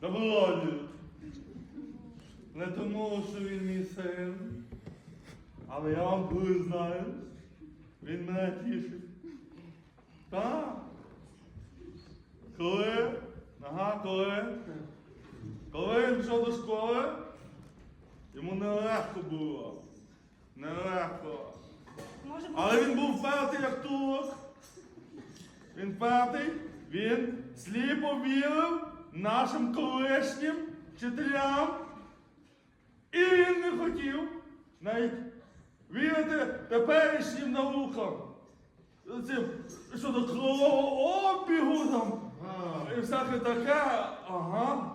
Добродію. Не тому, що він мій син, але я вам признаю, він мене тішить. Так. Коли? Ага, коли? Коли він йшов до школи, йому нелегко було. Нелегко. Але він був впертий, як турок. Він впертий, він сліпо вірив нашим колишнім вчителям. І він не хотів навіть вірити теперішнім наукам. Цим, щодо крового обігу там. І всяке таке. Ага.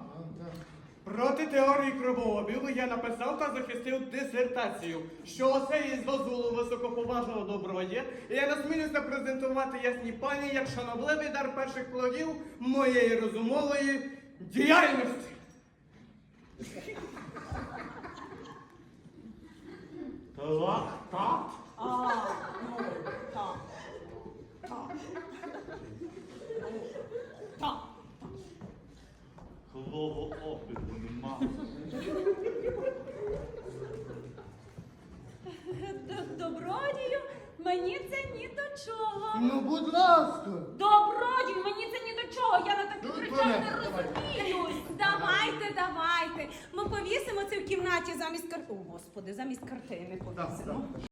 Проти теорії кровообігу я написав та захистив дисертацію, що оце із дозволу високоповажного добродія, і я насмілюся презентувати ясній пані як шанобливий дар перших плодів моєї розумової діяльності. Трактат. А, ну, так. Так. Так. Крового обігу нема. Добродію, мені це ні до чого. Ну, будь ласка. Добродію, мені це ні до чого. Я на таких Ну, речах не давай. розуміюсь. Давайте, давайте. Ми повісимо це в кімнаті замість кар... О, господи, замість картини повісимо.